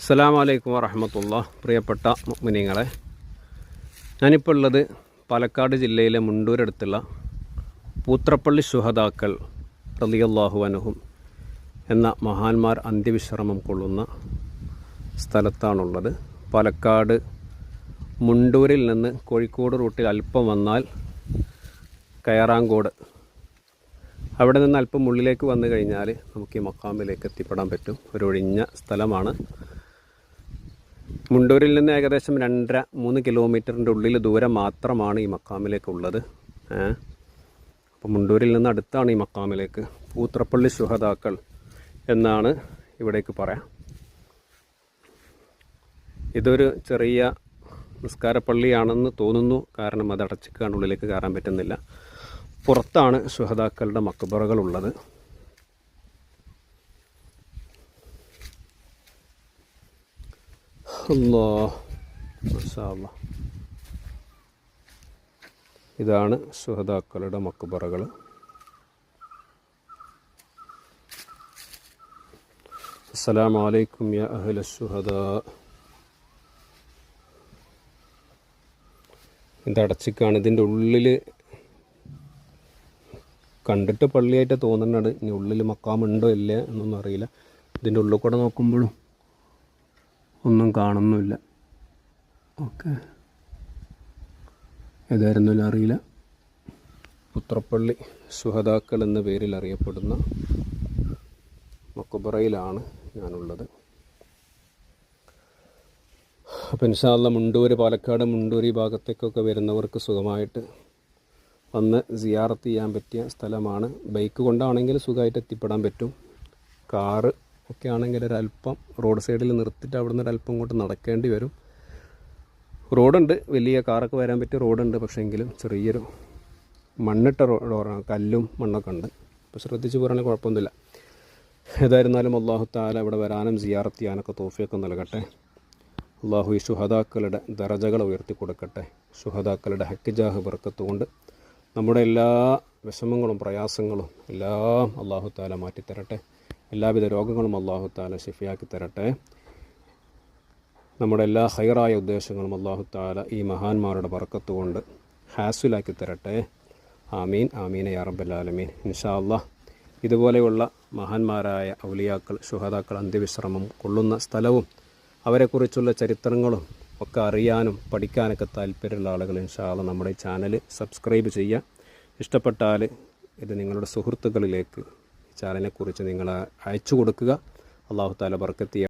അസ്സലാമു അലൈക്കും വറഹമത്തുള്ള പ്രിയപ്പെട്ട മുനിങ്ങളെ ഞാനിപ്പോൾ ഉള്ളത് പാലക്കാട് ജില്ലയിലെ മുണ്ടൂരടുത്തുള്ള പൂത്രപ്പള്ളി ശുഹദാക്കൾ റലിയല്ലാഹു അനുഹും എന്ന മഹാന്മാർ അന്ത്യവിശ്രമം കൊള്ളുന്ന സ്ഥലത്താണുള്ളത്. പാലക്കാട് മുണ്ടൂരിൽ നിന്ന് കോഴിക്കോട് റൂട്ടിൽ അല്പം വന്നാൽ കയറാങ്കോട്. അവിടെ നിന്ന് അല്പം ഉള്ളിലേക്ക് വന്നു കഴിഞ്ഞാൽ നമുക്ക് ഈ മക്കാമിലേക്ക് എത്തിപ്പെടാൻ പറ്റും. ഒരു ഒഴിഞ്ഞ സ്ഥലമാണ്. മുണ്ടൂരിൽ നിന്ന് ഏകദേശം രണ്ടര മൂന്ന് കിലോമീറ്ററിന്റെ ഉള്ളിൽ ദൂരം മാത്രമാണ് ഈ മക്കാമിലേക്കുള്ളത്. അപ്പോൾ മുണ്ടൂരിൽ നിന്ന് അടുത്താണ് ഈ മക്കാമിലേക്ക്. പൂത്രപ്പള്ളി ശുഹതാക്കൾ എന്നാണ് ഇവിടേക്ക് പറയാം. ഇതൊരു ചെറിയ നിസ്കാരപ്പള്ളിയാണെന്ന് തോന്നുന്നു. കാരണം അത് അടച്ചിക്കാണ്ട് ഉള്ളിലേക്ക് കയറാൻ പറ്റുന്നില്ല. പുറത്താണ് ശുഹതാക്കളുടെ മക്ബറകൾ അല്ലാ മസാല. ഇതാണ് സുഹദാക്കളുടെ മക്കുപറകൾ അസ്സലാമു വലൈക്കും യാ അഹ്ല സുഹദ. ഇതടച്ചിക്കാണ്. ഇതിന്റെ ഉള്ളിൽ കണ്ടിട്ട് പള്ളിയായിട്ട് തോന്നുന്നുണ്ട് ഇനി ഉള്ളിൽ മക്കാമുണ്ടോ ഇല്ലേ എന്നൊന്നും അറിയില്ല. ഇതിന്റെ ഉള്ളിൽ കൂടെ നോക്കുമ്പോഴും ഒന്നും കാണുന്നുമില്ല. ഓക്കെ. ഏതായിരുന്നു അറിയില്ല. പുത്രപ്പള്ളി സുഹതാക്കൾ എന്ന പേരിൽ അറിയപ്പെടുന്ന മക്കുബറയിലാണ് ഞാനുള്ളത്. അപ്പം ഇൻഷാല്ല മുണ്ടൂര് പാലക്കാട് മുണ്ടൂർ ഈ ഭാഗത്തേക്കൊക്കെ വരുന്നവർക്ക് സുഖമായിട്ട് വന്ന് സിയാറത്ത് ചെയ്യാൻ പറ്റിയ സ്ഥലമാണ്. ബൈക്ക് കൊണ്ടാണെങ്കിൽ സുഖമായിട്ട് എത്തിപ്പെടാൻ പറ്റും. കാറ് ഒക്കെ ആണെങ്കിൽ ഒരല്പം റോഡ് സൈഡിൽ നിർത്തിയിട്ട് അവിടെ നിന്ന് ഒരല്പം ഇങ്ങോട്ട് നടക്കേണ്ടി വരും. റോഡുണ്ട് വലിയ കാറൊക്കെ വരാൻ പറ്റിയ റോഡുണ്ട് പക്ഷേ എങ്കിലും ചെറിയൊരു മണ്ണിട്ട റോഡാണ് കല്ലും മണ്ണൊക്കെ ഉണ്ട്. അപ്പോൾ ശ്രദ്ധിച്ച് പോരാണെങ്കിൽ കുഴപ്പമൊന്നുമില്ല. ഏതായിരുന്നാലും അള്ളാഹു താല ഇവിടെ വരാനും സിയാറത്ത് ചെയ്യാനൊക്കെ തോഫിയൊക്കെ നൽകട്ടെ. അള്ളാഹു ഈ ശുഹദാക്കളുടെ ദറജകൾ ഉയർത്തി കൊടുക്കട്ടെ. ശുഹദാക്കളുടെ ഹക്കിജാഹ് ബർക്കത്ത് കൊണ്ട് നമ്മുടെ എല്ലാ വിഷമങ്ങളും പ്രയാസങ്ങളും എല്ലാം അള്ളാഹു താല മാറ്റിത്തരട്ടെ. എല്ലാവിധ രോഗങ്ങളും അള്ളാഹു താല ഷിഫിയാക്കി തരട്ടെ. നമ്മുടെ എല്ലാ ഹൈറായ ഉദ്ദേശങ്ങളും അള്ളാഹു താല ഈ മഹാന്മാരുടെ ബർക്കത്ത് കൊണ്ട് ഹാസുലാക്കി തരട്ടെ. ആമീൻ ആമീൻ യാ റബ്ബല്ലാലമീൻ ഇൻഷാ അള്ളാഹ് ഇതുപോലെയുള്ള മഹാന്മാരായ ഔലിയാക്കൾ ശുഹതാക്കൾ അന്ത്യവിശ്രമം കൊള്ളുന്ന സ്ഥലവും അവരെക്കുറിച്ചുള്ള ചരിത്രങ്ങളും ഒക്കെ അറിയാനും പഠിക്കാനൊക്കെ താല്പര്യമുള്ള ആളുകൾ ഇൻഷാല്ല നമ്മുടെ ചാനൽ സബ്സ്ക്രൈബ് ചെയ്യുക. ഇഷ്ടപ്പെട്ടാൽ ഇത് നിങ്ങളുടെ സുഹൃത്തുക്കളിലേക്ക് ചാനലിനെക്കുറിച്ച് നിങ്ങൾ അയച്ചു കൊടുക്കുക. അള്ളാഹു താല ബർക്കത്തിയ